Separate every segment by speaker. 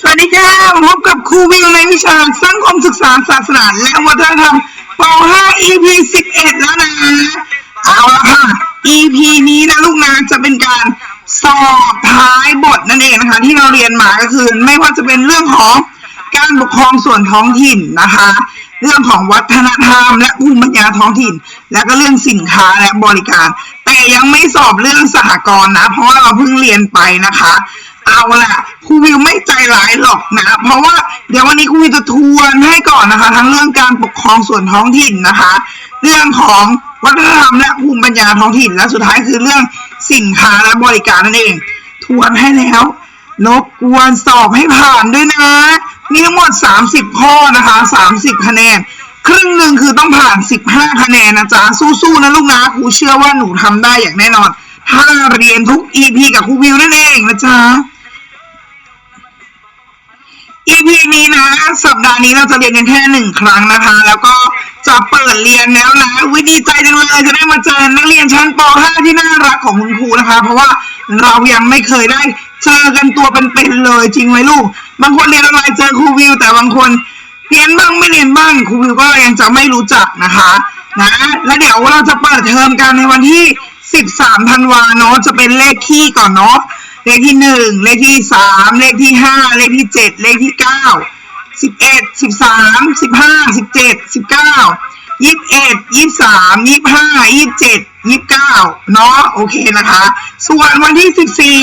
Speaker 1: สวัสดีค่ะพบกับครูวิวในวิชาสังคมศึกษาศาสนาและวัฒนธรรมป .5 EP 11 แล้วนะเอาละค่ะ EP นี้นะลูกนะจะเป็นการสอบท้ายบทนั่นเองนะคะ ที่เราเรียนมาก็คือ ไม่ว่าจะเป็นเรื่องของการปกครองส่วนท้องถิ่นนะคะ เรื่องของวัฒนธรรม และภูมิปัญญาท้องถิ่น แล้วก็เรื่องสินค้าและบริการ แต่ยังไม่สอบเรื่องสหกรณ์นะ เพราะว่าเราเพิ่งเรียนไปนะคะ เอาละครูวิวไม่ใจร้ายหรอกนะ เพราะว่าเดี๋ยววันนี้ครูวิวจะทวนให้ก่อนนะคะ ทั้งเรื่องการปกครองส่วนท้องถิ่นนะคะ เรื่องของวัฒนธรรมและภูมิปัญญาท้องถิ่นและสุดท้ายคือเรื่องสินค้าและบริการนั่นเอง ทวนให้แล้วรบกวนสอบให้ผ่านด้วยนะ มีทั้งหมด 30 ข้อนะคะ 30 คะแนน ครึ่งหนึ่งคือต้องผ่าน 15 คะแนนนะจ๊ะ สู้ๆนะลูกนะครูเชื่อว่าหนูทำได้อย่างแน่นอน ถ้าเรียนทุก EP กับครูวิวนั่นเองนะจ๊ะ EP นี้นะ สัปดาห์นี้เราจะเรียนกันแค่หนึ่งครั้งนะคะ แล้วก็จะเปิดเรียนแล้วนะวิดีใจจังเลยจะได้มาเจอนักเรียนชั้นป .5 ที่น่ารักของคุณครูนะคะ เพราะว่าเรายังไม่เคยได้เจอกันตัวเป็นๆเลยจริงไหมลูก บางคนเรียนออนไลน์เจอครูวิว แต่บางคนเรียนบ้างไม่เรียนบ้างครูวิวก็ยังจะไม่รู้จักนะคะนะแล้วเดี๋ยวเราจะเปิดเทอมกันในวันที่ 13ธันวาเนาะจะเป็นเลขขี้ก่อนเนาะ เลขที่หนึ่งเลขที่สามเลขที่ห้าเลขที่เจ็ดเลขที่เก้าสิบเอ็ดสิบสามสิบห้าสิบเจ็ดสิบเก้ายี่สิบเอ็ดยี่สิบสามยี่สิบห้ายี่สิบเจ็ดยี่สิบเก้าเนาะโอเคนะคะ ส่วนวันที่สิบสี่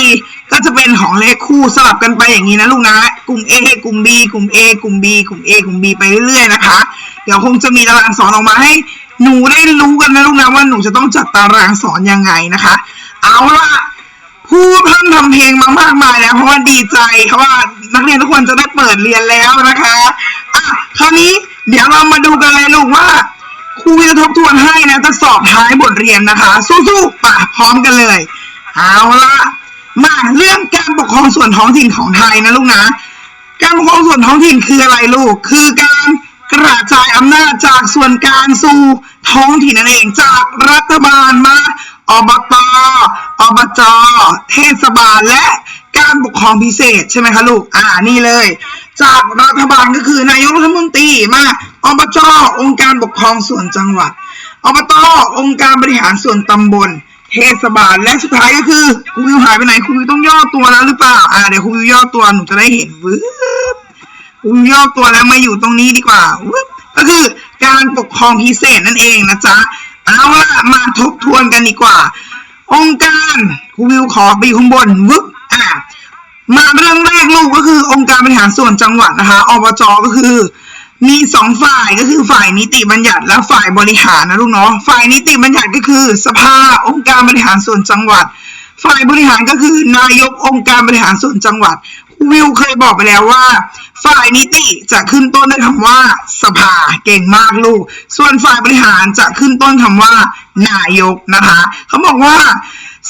Speaker 1: ก็จะเป็นของเลขคู่สลับกันไปอย่างนี้นะลูกนะกลุ่ม A กลุ่ม B กลุ่ม A กลุ่ม B กลุ่ม A กลุ่ม B ไปเรื่อยๆนะคะ เดี๋ยวคงจะมีตารางสอนออกมาให้หนูได้รู้กันนะลูกนะว่าหนูจะต้องจัดตารางสอนยังไงนะคะ เอาละ พูดพร่ำทำเพลงมามากมายแล้วเพราะว่าดีใจเพราะว่านักเรียนทุกคนจะได้เปิดเรียนแล้วนะคะอะคราวนี้เดี๋ยวเรามาดูกันเลยลูกว่าครูจะทบทวนให้นะจะสอบท้ายบทเรียนนะคะ สู้ๆปะพร้อมกันเลย เอาละมาเรื่องการปกครองส่วนท้องถิ่นของไทยนะลูกนะ การปกครองส่วนท้องถิ่นคืออะไรลูก คือการกระจายอำนาจจากส่วนกลางสู่ท้องถิ่นนั่นเองจากรัฐบาลมา อบตอบจเทศบาลและการปกครองพิเศษใช่ไหมคะลูก อ่า นี่เลย จากรัฐบาลก็คือนายกรัฐมนตรีมาอบจองค์การปกครองส่วนจังหวัด อบตองค์การบริหารส่วนตำบล เทศบาล และสุดท้ายก็คือครูวิวหายไปไหนครูวิวต้องย่อตัวแล้วหรือเปล่า อ่า เดี๋ยวครูวิวย่อตัวหนูจะได้เห็นวืบอุ้มย่อตัวแล้วมาอยู่ตรงนี้ดีกว่าวึบก็คือการปกครองพิเศษนั่นเองนะจ๊ะ เอาละมาทบทวนกันดีกว่า องค์การครูวิวขอไปข้างบนวึบอะมาเรื่องแรกลูกก็คือองค์การบริหารส่วนจังหวัดนะคะอบจก็คือ มีสองฝ่ายก็คือฝ่ายนิติบัญญัติและฝ่ายบริหารนะลูกเนาะฝ่ายนิติบัญญัติก็คือ สภาองค์การบริหารส่วนจังหวัด ฝ่ายบริหารก็คือนายกองค์การบริหารส่วนจังหวัด วิวเคยบอกไปแล้วว่า ฝ่ายนิติจะขึ้นต้นด้วยคำว่า สภาเก่งมากลูก ส่วนฝ่ายบริหารจะขึ้นต้นคำว่า นายกนะคะเขาบอกว่า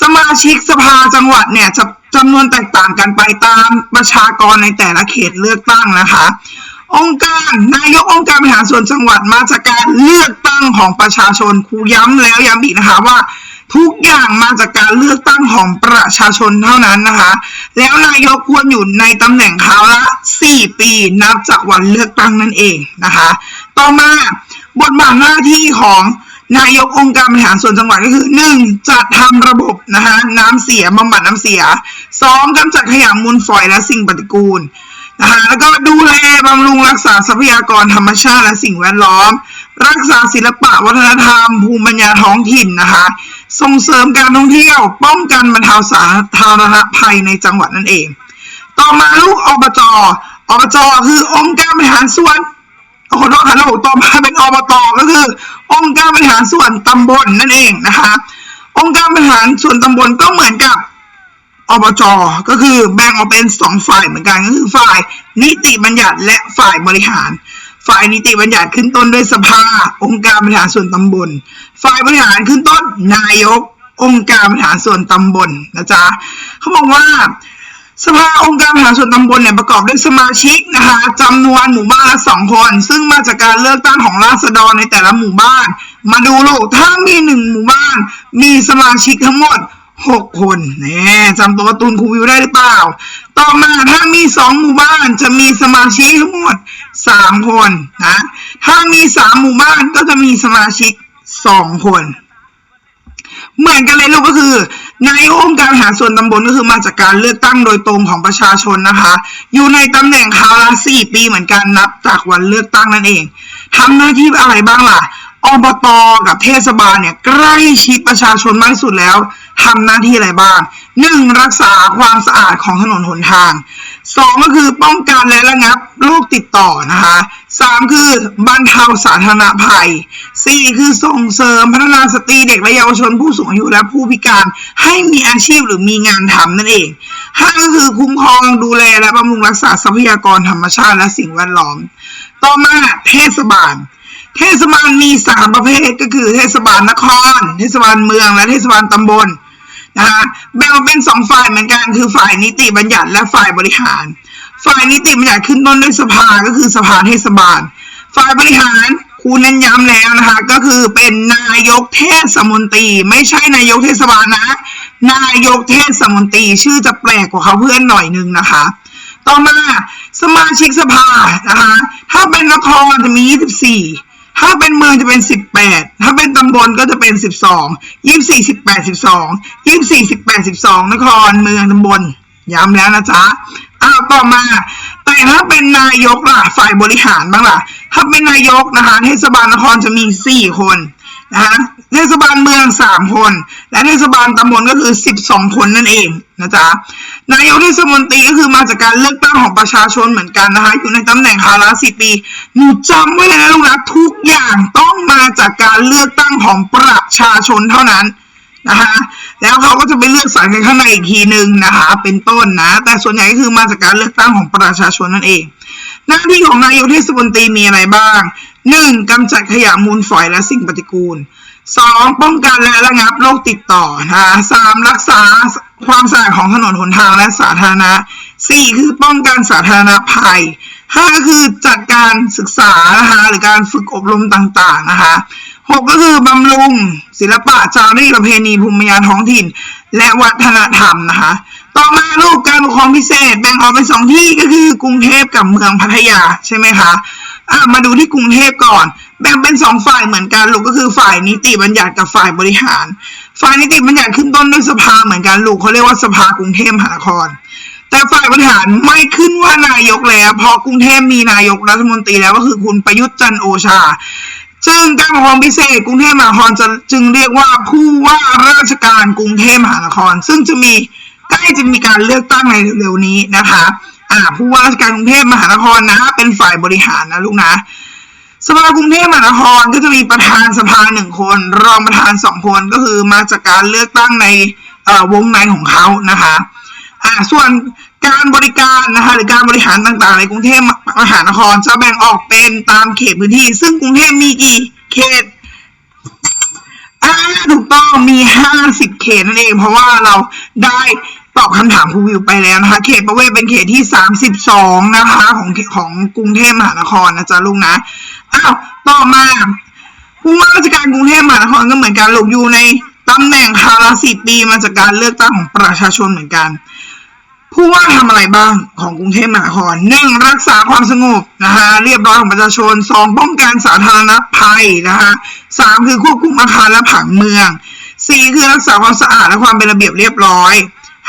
Speaker 1: สมาชิกสภาจังหวัดเนี่ยจะจำนวนแตกต่างกันไปตามประชากรในแต่ละเขตเลือกตั้งนะคะ องค์การนายกองค์การบริหารส่วนจังหวัดมาจากการเลือกตั้งของประชาชนครูย้ำแล้วย้ำอีกนะคะว่า ทุกอย่างมาจากการเลือกตั้งของประชาชนเท่านั้นนะคะ แล้วนายกควรอยู่ในตำแหน่งเขาละ 4 ปีนับจากวันเลือกตั้งนั่นเองนะคะ ต่อมาบทบาทหน้าที่ของนายกองค์การบริหารส่วนจังหวัดก็คือ 1. จัดทำระบบนะคะน้ำเสียบำบัดน้ำเสีย 2. กำจัดขยะมูลฝอยและสิ่งปฏิกูล นะคะแล้วก็ดูแลบำรุงรักษาทรัพยากรธรรมชาติและสิ่งแวดล้อม รักษาศิลปะวัฒนธรรม ภูมิปัญญาท้องถิ่นนะคะ ส่งเสริมการท่องเที่ยว ป้องกันบรรเทาสาธารณภัยในจังหวัดนั่นเอง ต่อมาลูกอบจอบจคือองค์การบริหารส่วนขอโทษค่ะลูกต่อมาเป็นอบตก็คือ องค์การบริหารส่วนตำบลนั่นเองนะคะ องค์การบริหารส่วนตำบลก็เหมือนกับ อบจก็คือแบ่งออกเป็นสองฝ่ายเหมือนกันก็คือฝ่ายนิติบัญญัติและฝ่ายบริหาร ฝ่ายนิติบัญญัติขึ้นต้นด้วยสภา องค์การบริหารส่วนตำบล ฝ่ายบริหารขึ้นต้นนายก องค์การบริหารส่วนตำบลนะจ๊ะเขาบอกว่าสภาองค์การบริหารส่วนตำบลเนี่ยประกอบด้วยสมาชิกนะคะจำนวนหมู่บ้านละสองคน ซึ่งมาจากการเลือกตั้งของราษฎรในแต่ละหมู่บ้าน มาดูลูกถ้ามีหนึ่งหมู่บ้าน มีสมาชิกทั้งหมด หกคนแน่จำตัวตูนคูวิวได้หรือเปล่า ต่อมาถ้ามีสองหมู่บ้านจะมีสมาชิกทั้งหมดสามคนนะ ถ้ามีสามหมู่บ้านก็จะมีสมาชิกสองคน เหมือนกันเลยลูกก็คือนายองค์การหาส่วนตำบลก็คือมาจากการเลือกตั้งโดยตรงของประชาชนนะคะ อยู่ในตำแหน่งคราวละสี่ปีเหมือนกันนับจากวันเลือกตั้งนั่นเองทำหน้าที่อะไรบ้างล่ะอบตกับเทศบาลเนี่ยใกล้ชิดประชาชนมากที่สุดแล้ว ทำหน้าที่อะไรบ้างหนึ่งรักษาความสะอาดของถนนหนทางสองก็คือป้องกันและระงับโรคติดต่อนะคะสามคือบรรเทาสาธารณภัยสี่คือส่งเสริมพัฒนาสตรีเด็กและเยาวชนผู้สูงอายุและผู้พิการให้มีอาชีพหรือมีงานทำนั่นเองห้าก็คือคุ้มครองดูแลและบำรุงรักษาทรัพยากรธรรมชาติและสิ่งแวดล้อม ต่อมาเทศบาลเทศบาลมีสามประเภทก็คือเทศบาลนคร เทศบาลเมือง และเทศบาลตำบล นะคะแบ่งออกเป็นสองฝ่ายเหมือนกันคือฝ่ายนิติบัญญัติและฝ่ายบริหาร ฝ่ายนิติบัญญัติขึ้นต้นด้วยสภาก็คือสภาเทศบาล ฝ่ายบริหารครูเน้นย้ำแล้วนะคะ ก็คือเป็นนายกเทศมนตรี ไม่ใช่นายกเทศบาลนะ นายกเทศมนตรีชื่อจะแปลกกว่าเขาเพื่อนหน่อยนึงนะคะ ต่อมาสมาชิกสภานะคะ ถ้าเป็นนครจะมี 24 ถ้าเป็นเมืองจะเป็น18ถ้าเป็นตำบลก็จะเป็น12 24 18 12 24 18 12นครเมืองตำบลย้ำแล้วนะจ๊ะอ้าวต่อมา แต่ถ้าเป็นนายกล่ะฝ่ายบริหารบ้างล่ะ ถ้าเป็นนายกนะคะเทศบาลนครจะมี4คนนะคะเทศบาลเมือง3คน และเทศบาลตำบลก็คือ12คนนั่นเองนะจ๊ะ นายกเทศมนตรีก็คือมาจากการเลือกตั้งของประชาชนเหมือนกันนะคะ อยู่ในตำแหน่งคาราสิปี หนูจำไว้เลยนะลูกนะทุกอย่างต้องมาจากการเลือกตั้งของประชาชนเท่านั้นนะคะแล้วเขาก็จะไปเลือกสรรกันข้างในอีกทีหนึ่งนะคะ เป็นต้นนะ แต่ส่วนใหญ่ก็คือมาจากการเลือกตั้งของประชาชนนั่นเอง หน้าที่ของนายกเทศมนตรีมีอะไรบ้างหนึ่งกำจัดขยะมูลฝอยและสิ่งปฏิกูลสองป้องกันและระงับโรคติดต่อนะคะสามรักษา ความสะอาดของถนนหนทางและสาธารณะสี่คือป้องกันสาธารณภัยห้าก็คือจัดการศึกษานะคะหรือการฝึกอบรมต่างๆนะคะหกก็คือบำรุงศิลปะจารีตประเพณีภูมิปัญญาท้องถิ่น และวัฒนธรรมนะคะ ต่อมาลูกการปกครองพิเศษแบ่งออกเป็นสองที่ก็คือกรุงเทพกับเมืองพัทยาใช่ไหมคะอะมาดูที่กรุงเทพก่อน แบ่งเป็นสองฝ่ายเหมือนกันลูกก็คือฝ่ายนิติบัญญัติกับฝ่ายบริหาร ฝ่ายนิติบัญญัติขึ้นต้นด้วยสภาเหมือนกันลูกเขาเรียกว่าสภากรุงเทพมหานคร แต่ฝ่ายบริหารไม่ขึ้นว่านายกแล้วเพราะกรุงเทพมีนายกรัฐมนตรีแล้วก็คือคุณประยุทธ์จันโอชาจึงการปกครองพิเศษกรุงเทพมหานครจะจึงเรียกว่าผู้ว่าราชการกรุงเทพมหานคร ซึ่งจะมีใกล้จะมีการเลือกตั้งในเร็วๆนี้นะคะอ่าผู้ว่าราชการกรุงเทพมหานครนะ เป็นฝ่ายบริหารนะลูกนะ สภากรุงเทพมหานครก็จะมีประธานสภาหนึ่งคน รองประธานสองคนก็คือมาจากการเลือกตั้งในวงในของเขานะคะอ่าส่วนการบริการนะคะหรือการบริหารต่างๆ ในกรุงเทพมหานครจะแบ่งออกเป็นตามเขตพื้นที่ ซึ่งกรุงเทพมีกี่เขตอ่าถูกต้องมีห้าสิบเขตนั่นเองเพราะว่าเราได้ตอบคำถามครูวิวไปแล้วนะคะ เขตประเวศเป็นเขตที่สามสิบสองนะคะของของกรุงเทพมหานครนะจ๊ะลุงนะ อ้าวต่อมาผู้ว่าราชการกรุงเทพมหานครก็เหมือนกันลูกอยู่ในตำแหน่งคราสิบปีมาจากการเลือกตั้งของประชาชนเหมือนกัน ผู้ว่าทำอะไรบ้างของกรุงเทพมหานครหนึ่งรักษาความสงบนะคะเรียบร้อยของประชาชนสองป้องกันสาธารณภัยนะคะสามคือควบคุมอาคารและผังเมืองสี่คือรักษาความสะอาดและความเป็นระเบียบเรียบร้อย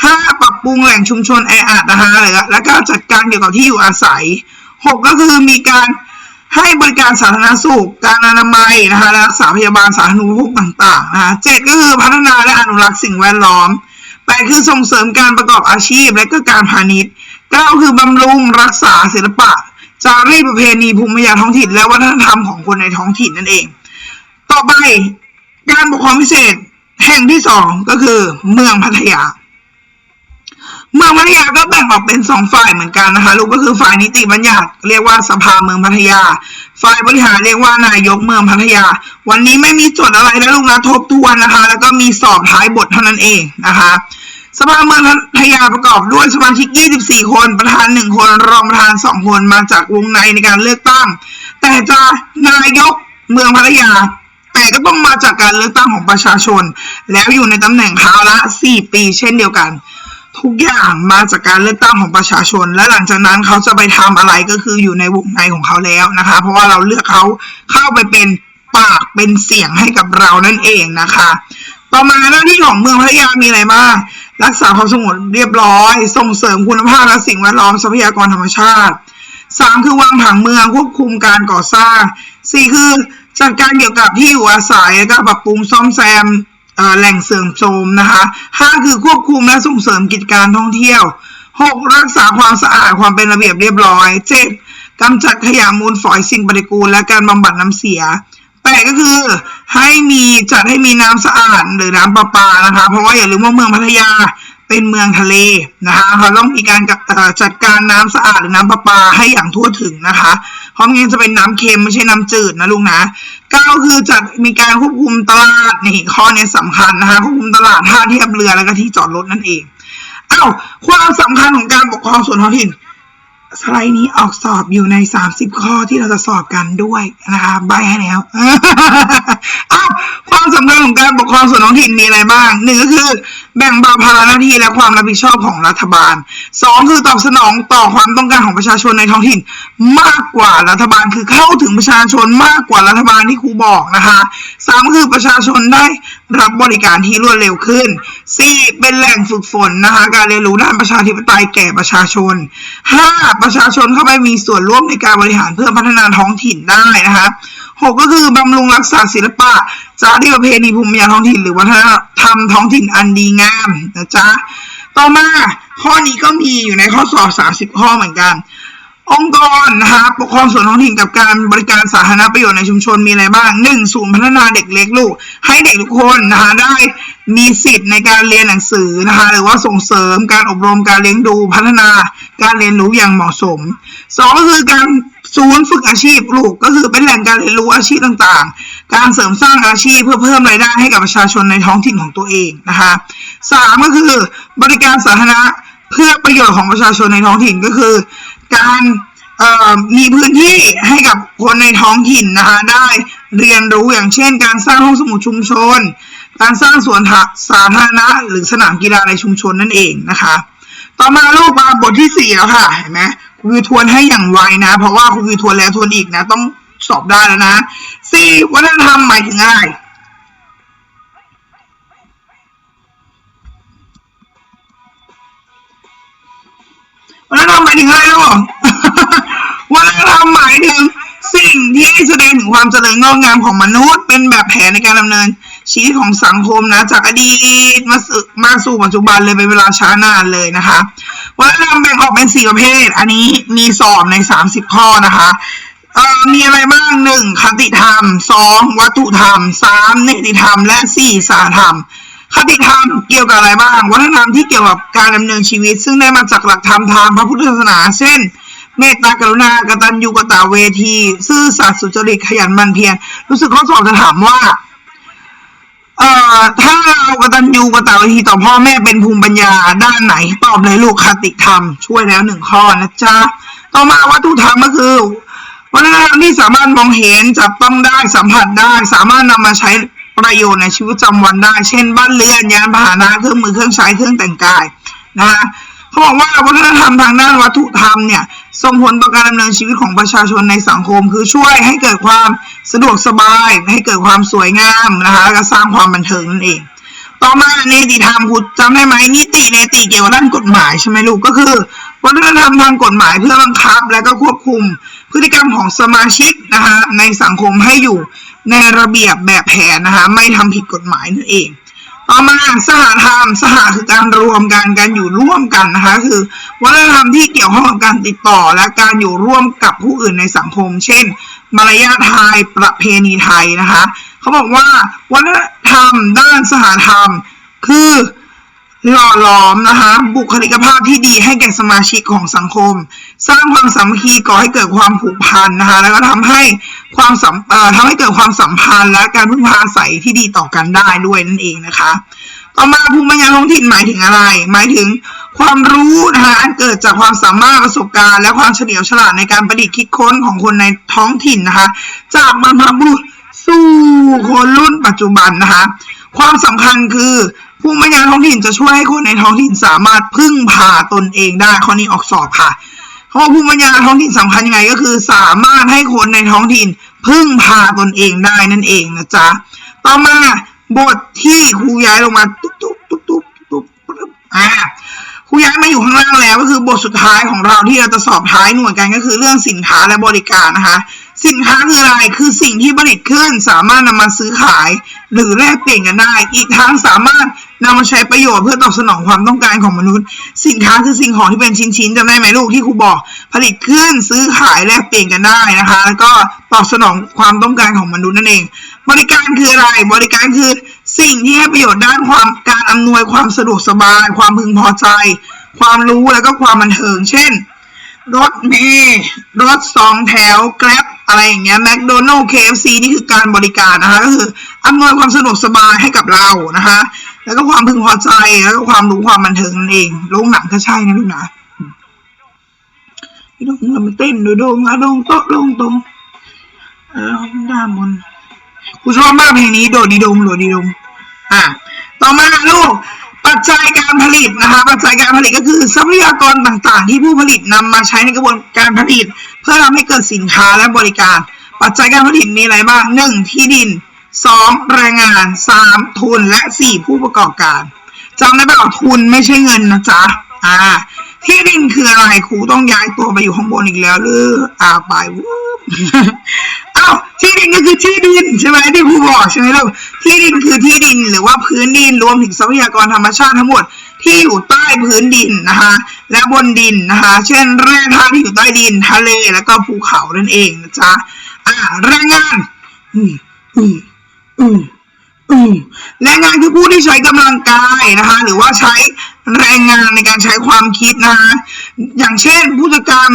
Speaker 1: ห้าปรับปรุงแหล่งชุมชนแออัดนะคะแล้วแล้วก็จัดการเกี่ยวกับที่อยู่อาศัยหกก็คือมีการ ให้บริการสาธารณสุข การอนามัยนะคะและรักษาพยาบาลสาธารณูปโภคต่างๆนะคะเจ็ดก็คือพัฒนาและอนุรักษ์สิ่งแวดล้อมแปดคือส่งเสริมการประกอบอาชีพและก็การพาณิชย์เก้าคือบำรุงรักษาศิลปะ จารีตประเพณีภูมิปัญญาท้องถิ่น และวัฒนธรรมของคนในท้องถิ่นนั่นเอง ต่อไปการปกครองพิเศษแห่งที่สองก็คือเมืองพัทยา เมืองพัทยาก็แบ่งออกเป็นสองฝ่ายเหมือนกันนะคะลูกก็คือฝ่ายนิติบัญญัติเรียกว่าสภาเมืองพัทยา ฝ่ายบริหารเรียกว่านายกเมืองพัทยา วันนี้ไม่มีจดอะไรนะลูกนะทบทวนนะคะ แล้วก็มีสอบท้ายบทเท่านั้นเองนะคะสภาเมืองพัทยาประกอบด้วยสมาชิก 24 คน ประธาน 1 คน รองประธาน 2 คน มาจากวงในในการเลือกตั้ง แต่จะนายกเมืองพัทยา แต่ก็ต้องมาจากการเลือกตั้งของประชาชน แล้วอยู่ในตำแหน่งคราวละ 4 ปีเช่นเดียวกัน ทุกอย่างมาจากการเลือกตั้งของประชาชน และหลังจากนั้นเขาจะไปทำอะไรก็คืออยู่ในวงในของเขาแล้วนะคะ เพราะว่าเราเลือกเขาเข้าไปเป็นปากเป็นเสียงให้กับเรานั่นเองนะคะต่อมาหน้าที่ของเมืองพัทยามีอะไรบ้างรักษาความสงบเรียบร้อย ส่งเสริมคุณภาพและสิ่งแวดล้อมทรัพยากรธรรมชาติสามคือวางผังเมืองควบคุมการก่อสร้างสี่คือจัดการเกี่ยวกับที่อยู่อาศัยแล้วก็ปรับปรุงซ่อมแซม แหล่งเสื่อมโทรมนะคะห้าคือควบคุมและส่งเสริมกิจการท่องเที่ยวหกรักษาความสะอาดความเป็นระเบียบเรียบร้อยเจ็ดกำจัดขยะมูลฝอยสิ่งปฏิกูลและการบำบัดน้ำเสียแปดก็คือให้มีจัดให้มีน้ำสะอาดหรือน้ำประปานะคะ เพราะว่าอย่าลืมว่าเมืองพัทยาเป็นเมืองทะเลนะคะเขาต้องมีการจัดการน้ำสะอาดหรือน้ำประปาให้อย่างทั่วถึงนะคะ เพราะม่งั้นจะเป็นน้ำเค็มไม่ใช่น้ำจืดนะลุงนะเก้าคือจัดมีการควบคุมตลาดนี่ข้อเนี้ยสำคัญนะคะควบคุมตลาดท่าเทียบเรือแล้วก็ที่จอดรถนั่นเองอ้าวความสำคัญของการปกครองส่วนท้องถิ่น สไลด์นี้ออกสอบอยู่ใน 30 ข้อที่เราจะสอบกันด้วยนะคะใบให้แล้วอ้าวความสำคัญของการปกครองส่วนท้องถิ่นมีอะไรบ้างหนึ่งก็คือ แบ่งเบาภาระหน้าที่และความรับผิดชอบของรัฐบาลสองคือตอบสนองต่อความต้องการของประชาชนในท้องถิ่น มากกว่ารัฐบาลคือเข้าถึงประชาชนมากกว่ารัฐบาลที่ครูบอกนะคะสามคือประชาชนได้รับบริการที่รวดเร็วขึ้นสี่เป็นแหล่งฝึกฝนนะคะ การเรียนรู้ด้านประชาธิปไตยแก่ประชาชนห้าประชาชนเข้าไปมีส่วนร่วมในการบริหารเพื่อพัฒนาท้องถิ่นได้นะคะหกก็คือบำรุงรักษาศิลปะจารีประเพณีภูมิปัญญาท้องถิ่น หรือวัฒนธรรมท้องถิ่นอันดีงามนะจ๊ะต่อมาข้อนี้ก็มีอยู่ในข้อสอบ 30 ข้อเหมือนกัน องค์กรนะคะปกครองส่วนท้องถิ่นกับการบริการสาธารณประโยชน์ในชุมชนมีอะไรบ้างหนึ่งศูนย์พัฒนาเด็กเล็กลูก ให้เด็กทุกคนนะคะได้มีสิทธิ์ในการเรียนหนังสือนะคะหรือว่าส่งเสริมการอบรมการเลี้ยงดูพัฒนาการเรียนรู้อย่างเหมาะสมสองก็คือการศูนย์ฝึกอาชีพลูกก็คือเป็นแหล่งการเรียนรู้อาชีพต่างๆ การเสริมสร้างอาชีพเพื่อเพิ่มรายได้ให้กับประชาชนในท้องถิ่นของตัวเองนะคะสามก็คือบริการสาธารณะเพื่อประโยชน์ของประชาชนในท้องถิ่นก็คือ การมีพื้นที่ให้กับคนในท้องถิ่นนะคะได้เรียนรู้อย่างเช่น การสร้างห้องสมุดชุมชน การสร้างสวนสาธารณะ หรือสนามกีฬาในชุมชนนั่นเองนะคะ ต่อมาลูกมาบทที่สี่แล้วค่ะเห็นไหมครูวิวทวนให้อย่างไวนะ เพราะว่าครูวิวทวนแล้วทวนอีกนะ ต้องสอบได้แล้วนะสี่วัฒนธรรมหมายถึงอะไร วัฒนธรรมหมายถึงอะไรลูกวัฒนธรรมหมายถึงสิ่งที่แสดงถึงความเจริญงอกงามของมนุษย์ เป็นแบบแผนในการดำเนินชีวิตของสังคมนะ จากอดีตมาสู่มาสู่ปัจจุบันเลยเป็นเวลาช้านานเลยนะคะวัฒนธรรมแบ่งออกเป็นสี่ประเภท อันนี้มีสอบในสามสิบข้อนะคะเอ่อมีอะไรบ้างหนึ่งคติธรรมสองวัตถุธรรมสามเนติธรรม และสี่สาธรรม คติธรรมเกี่ยวกับอะไรบ้าง วัฒนธรรมที่เกี่ยวกับการดำเนินชีวิต ซึ่งได้มาจากหลักธรรมทางพระพุทธศาสนา เช่น เมตตากรุณากตัญญูกตเวที ซื่อสัตย์สุจริตขยันมันเพียรรู้สึกข้อสอบจะถามว่าเอ่อถ้าเรากตัญญูกตเวทีต่อพ่อแม่เป็นภูมิปัญญาด้านไหนตอบเลยลูกคติธรรม ช่วยแล้วหนึ่งข้อนะจ๊ะต่อมาวัตถุธรรมก็คือวัฒนธรรมที่สามารถมองเห็นจับต้องได้สัมผัสได้ สามารถนำมาใช้ ประโยชน์ในชีวิตประจำวันได้ เช่น บ้านเรือนยานพาหนะเครื่องมือเครื่องใช้เครื่องแต่งกายนะคะเขาบอกว่าวัฒนธรรมทางด้านวัตถุธรรมเนี่ยส่งผลต่อการดำเนินชีวิตของประชาชนในสังคม คือช่วยให้เกิดความสะดวกสบาย ให้เกิดความสวยงามนะคะแล้วก็สร้างความบันเทิงนั่นเอง ต่อมาเนติธรรมคุณจำได้ไหมนิติเนติเกี่ยวกับด้านกฎหมายใช่ไหมลูกก็คือวัฒนธรรมทางกฎหมายเพื่อบังคับและก็ควบคุมพฤติกรรมของสมาชิกนะคะในสังคมให้อยู่ ในระเบียบแบบแผนนะคะ ไม่ทำผิดกฎหมายนั่นเอง ต่อมาสหธรรม สหคือการรวมกันการอยู่ร่วมกันนะคะ คือวัฒนธรรมที่เกี่ยวข้องกับการติดต่อและการอยู่ร่วมกับผู้อื่นในสังคม เช่น มารยาทไทยประเพณีไทยนะคะ เขาบอกว่าวัฒนธรรมด้านสหธรรม คือ หล่อหลอมนะคะ บุคลิกภาพที่ดีให้แก่สมาชิกของสังคม สร้างความสามัคคีก่อให้เกิดความผูกพันนะคะ แล้วก็ทำให้ความสัมทำให้เกิดความสัมพันธ์และการพึ่งพาอาศัยที่ดีต่อกันได้ด้วยนั่นเองนะคะ ต่อมาภูมิปัญญาท้องถิ่นหมายถึงอะไร หมายถึงความรู้นะคะอันเกิดจากความสามารถประสบการณ์ และความเฉลียวฉลาดในการประดิษฐ์คิดค้นของคนในท้องถิ่นนะคะ จากบรรพบุรุษสู่คนรุ่นปัจจุบันนะคะ ความสำคัญคือ ภูมิปัญญาท้องถิ่นจะช่วยให้คนในท้องถิ่นสามารถพึ่งพาตนเองได้ข้อนี้ออกสอบค่ะเพราะภูมิปัญญาท้องถิ่นสำคัญยังไงก็คือ สามารถให้คนในท้องถิ่นพึ่งพาตนเองได้นั่นเองนะจ๊ะ ต่อมาบทที่ครูย้ายลงมาตุ๊บตุ๊บตุ๊บตุ๊บตุ๊บอ่า ครูย้ายมาอยู่ข้างล่างแล้วก็คือบทสุดท้ายของเราที่เราจะสอบท้ายหน่วยกันก็คือเรื่องสินค้าและบริการนะคะ สินค้าคืออะไรคือสิ่งที่ผลิตขึ้นสามารถนำมาซื้อขาย หรือแลกเปลี่ยนกันได้ อีกทั้งสามารถนำมาใช้ประโยชน์เพื่อตอบสนองความต้องการของมนุษย์ สินค้าคือสิ่งของที่เป็นชิ้นๆจำได้ไหมลูกที่ครูบอกผลิตขึ้นซื้อขายแลกเปลี่ยนกันได้นะคะ แล้วก็ตอบสนองความต้องการของมนุษย์นั่นเอง บริการคืออะไรบริการคือ สิ่งที่ให้ประโยชน์ด้านความการอำนวยความสะดวกสบาย ความพึงพอใจ ความรู้แล้วก็ความบันเทิง เช่น รถเมล์รถสองแถวแกร็บอะไรอย่างเงี้ยแมคโดนัลล์เคฟซีนี่คือการบริการนะคะก็คืออำนวยความสะดวกสบายให้กับเรานะคะ แล้วก็ความพึงพอใจแล้วก็ความรู้ความบันเทิงนั่นเองโรงหนังก็ใช่นะลูกนะพี่ดงเรามาเต้นดูดงอะดงโต๊ะลงตรงเออด้ามบนกูชอบมากเพลงนี้โดดดีดงโดดดีดง อะต่อมาลูกปัจจัยการผลิตนะคะ ปัจจัยการผลิตก็คือทรัพยากรต่างๆ ที่ผู้ผลิตนำมาใช้ในกระบวนการผลิต เพื่อทำให้เกิดสินค้าและบริการ ปัจจัยการผลิตมีอะไรบ้างหนึ่งที่ดินสองแรงงานสามทุนและสี่ผู้ประกอบการจำได้ไหมว่าทุนไม่ใช่เงินนะจ๊ะอ่า ที่ดินคืออะไรครูต้องย้ายตัวไปอยู่ข้างบนอีกแล้วหรืออ่าไปวูบอ้าวที่ดินก็คือที่ดินใช่ไหมที่ครูบอกใช่ไหมลูกที่ดินคือที่ดินหรือว่าพื้นดินรวมถึงทรัพยากรธรรมชาติทั้งหมดที่อยู่ใต้พื้นดินนะคะ และบนดินนะคะ เช่นแร่ธาตุที่อยู่ใต้ดินทะเลแล้วก็ภูเขานั่นเองนะจ๊ะอ่าแรงงานอืมอืมอืมอืมแรงงานคือผู้ที่ใช้กำลังกายนะคะ หรือว่าใช้ แรงงานในการใช้ความคิดนะคะอย่างเช่น ผู้จัดการ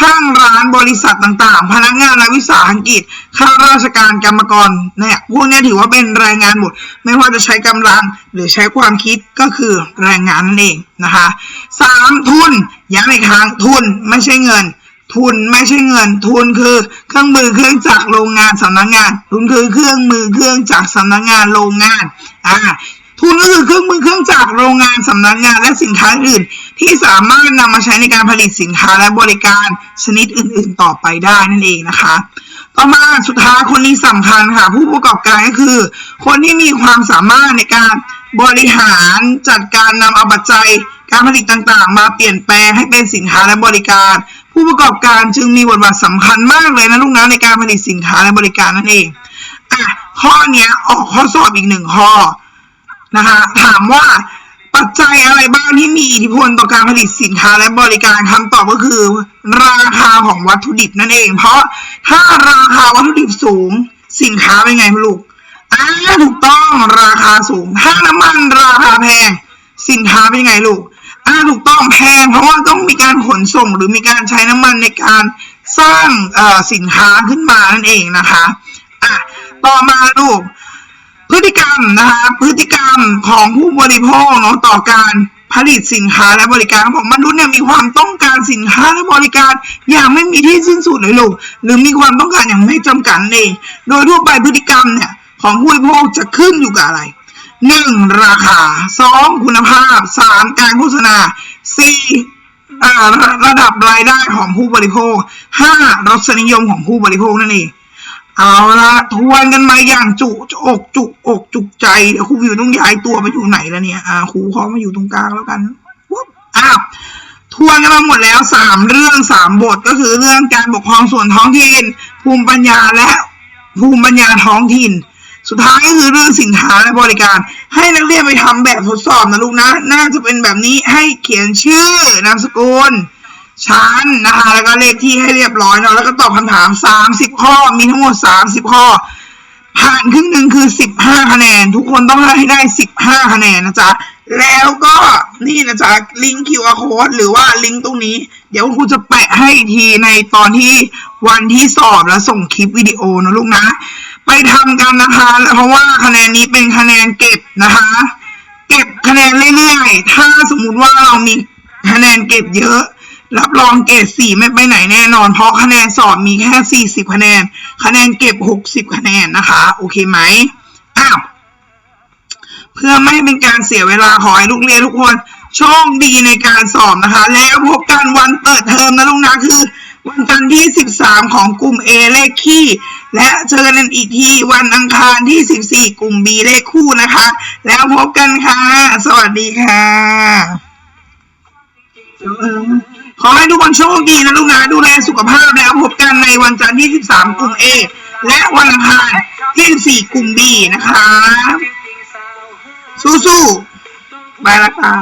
Speaker 1: ห้างร้านบริษัทต่างๆ พนักงานรัฐวิสาหกิจข้าราชการกรรมกรเนี่ยพวกนี้ถือว่าเป็นแรงงานหมด ไม่ว่าจะใช้กำลังหรือใช้ความคิดก็คือแรงงานนั่นเองนะคะสามทุนย้ำอีกครั้งทุนไม่ใช่เงิน ทุนไม่ใช่เงิน ทุนคือเครื่องมือเครื่องจักรโรงงานสำนักงาน ทุนคือเครื่องมือเครื่องจักรสำนักงานโรงงานอ่า ทุนก็คือเครื่องมือเครื่องจักรโรงงานสำนักงานและสินค้าอื่น ที่สามารถนำมาใช้ในการผลิตสินค้าและบริการชนิดอื่น ๆ ต่อไปได้นั่นเองนะคะ ต่อมาสุดท้ายคนนี้สำคัญค่ะ ผู้ประกอบการก็คือ คนที่มีความสามารถในการบริหารจัดการนำเอาปัจจัยการผลิตต่างๆ มาเปลี่ยนแปลงให้เป็นสินค้าและบริการ ผู้ประกอบการจึงมีบทบาทสำคัญมากเลยนะลูกนะในการผลิตสินค้าและบริการนั่นเองอะข้อเนี้ยออกข้อสอบอีกหนึ่งข้อ นะคะ ถามว่าปัจจัยอะไรบ้างที่มีอิทธิพลต่อการผลิตสินค้าและบริการคำตอบก็คือ ราคาของวัตถุดิบนั่นเอง เพราะถ้าราคาวัตถุดิบสูง สินค้าเป็นไงลูกอ่าถูกต้องราคาสูง ถ้าน้ำมันราคาแพง สินค้าเป็นไงลูกอ่าถูกต้องแพง เพราะว่าต้องมีการขนส่งหรือมีการใช้น้ำมันในการสร้างสินค้าขึ้นมานั่นเองนะคะอะต่อมาลูก ฤติกรรมนะคะพฤติกรรมของผู้บริโภคเนาะต่อการผลิตสินค้าและบริการของมนุษย์เนี่ยมีความต้องการสินค้าและบริการ อย่างไม่มีที่สิ้นสุดเลยลูกหรือมีความต้องการอย่างไม่จำกัดเองโดยทั่วไปพฤติกรรมเนี่ยของผู้บริโภคจะขึ้นอยู่กับอะไรหนึ่งราคาสองคุณภาพสามการโฆษณาสี่ระระดับรายได้ของผู้บริโภคห้ารสนิยมของผู้บริโภคนั่นเอง เอาละทวนกันมาอย่างจุอกจุกอกจุกใจเดี๋ยวครูวิวต้องย้ายตัวมาอยู่ไหนแล้วเนี่ยอ่าครูขอมาอยู่ตรงกลางแล้วกันปุ๊บอ้าวทวนกันมาหมดแล้วสามเรื่องสามบทก็คือเรื่องการปกครองส่วนท้องถิ่นภูมิปัญญาและภูมิปัญญาท้องถิ่น สุดท้ายก็คือเรื่องสินค้าและบริการ ให้นักเรียนไปทำแบบทดสอบนะลูกนะ น่าจะเป็นแบบนี้ให้เขียนชื่อนามสกุล ชั้นนะคะ แล้วก็เลขที่ให้เรียบร้อยเนาะแล้วก็ตอบคำถาม30ข้อมีทั้งหมด30ข้อ ผ่านครึ่งหนึ่งคือ15คะแนน ทุกคนต้องให้ได้15คะแนนนะจ๊ะแล้วก็นี่นะจ๊ะลิงก์ QR code หรือว่าลิงก์ตรงนี้ เดี๋ยวครูจะแปะให้อีกทีในตอนที่วันที่สอบแล้วส่งคลิปวิดีโอนะลูกนะ ไปทำกันนะคะเพราะว่าคะแนนนี้เป็นคะแนนเก็บนะคะ เก็บคะแนนเรื่อยๆถ้าสมมุติว่าเรามีคะแนนเก็บเยอะ รับรองเกรดสี่ไม่ไปไหนแน่นอน เพราะคะแนนสอบมีแค่สี่สิบคะแนน คะแนนเก็บหกสิบคะแนนนะคะ โอเคไหมอ้าวเพื่อไม่เป็นการเสียเวลาขอให้ลูกเรียนทุกคนโชคดีในการสอบนะคะ แล้วพบกันวันเปิดเทอมนะลูกนะคือ วันจันทร์ที่ 13 ของกลุ่ม A เลขคี่ และเจอกันอีกทีวันอังคารที่ 14 กลุ่ม B เลขคู่นะคะ แล้วพบกันค่ะ สวัสดีค่ะ ขอให้ทุกคนโชคดีนะลูกนะดูแลสุขภาพแล้วพบกันในวันจันทร์ที่ 13 กลุ่ม A และวันอังคารที่14กลุ่ม B นะคะ สู้ๆบายละค่ะ